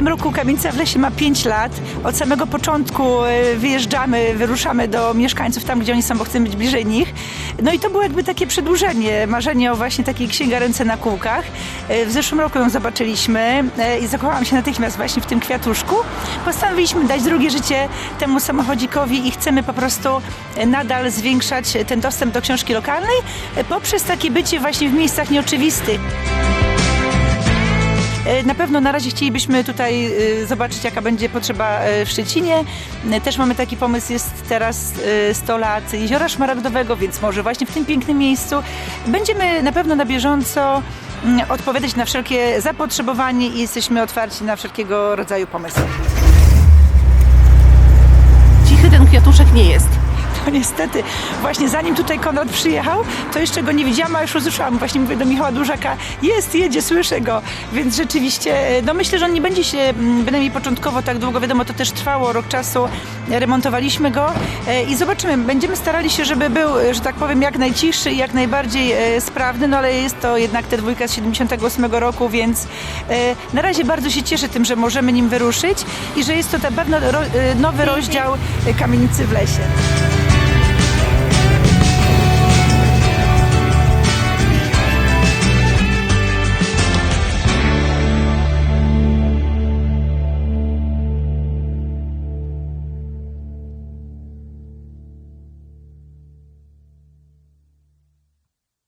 tym roku kamienica w lesie ma 5 lat. Od samego początku e, wyjeżdżamy, wyruszamy do mieszkańców tam, gdzie oni są, bo chcemy być bliżej nich. No i to było jakby takie przedłużenie, marzenie o właśnie takiej księgarence na kółkach. E, W zeszłym roku ją zobaczyliśmy e, i zakochałam się natychmiast właśnie w tym kwiatuszku. Postanowiliśmy dać drugie życie temu samochodzikowi i chcemy po prostu nadal zwiększać ten dostęp do książki lokalnej poprzez takie bycie właśnie w miejscach nieoczywistych. E, Na pewno na razie chcielibyśmy tutaj e, zobaczyć, jaka będzie potrzeba e, w Szczecinie. Też mamy taki pomysł, jest teraz e, 100 lat Jeziora Szmaragdowego, więc może właśnie w tym pięknym miejscu będziemy na pewno na bieżąco mm, odpowiadać na wszelkie zapotrzebowanie i jesteśmy otwarci na wszelkiego rodzaju pomysły. Cichy ten kwiatuszek nie jest. No niestety, właśnie zanim tutaj Konrad przyjechał, to jeszcze go nie widziałam, a już usłyszałam, właśnie mówię do Michała Dużaka, jest, jedzie, słyszę go, więc rzeczywiście, e, no myślę, że on nie będzie się, mm, bynajmniej początkowo tak długo, wiadomo, to też trwało rok czasu, e, remontowaliśmy go e, i zobaczymy, będziemy starali się, żeby był, że tak powiem, jak najcichszy i jak najbardziej sprawny, no ale jest to jednak te dwójka z 78 roku, więc na razie bardzo się cieszę tym, że możemy nim wyruszyć i że jest to na pewno nowy rozdział kamienicy w lesie.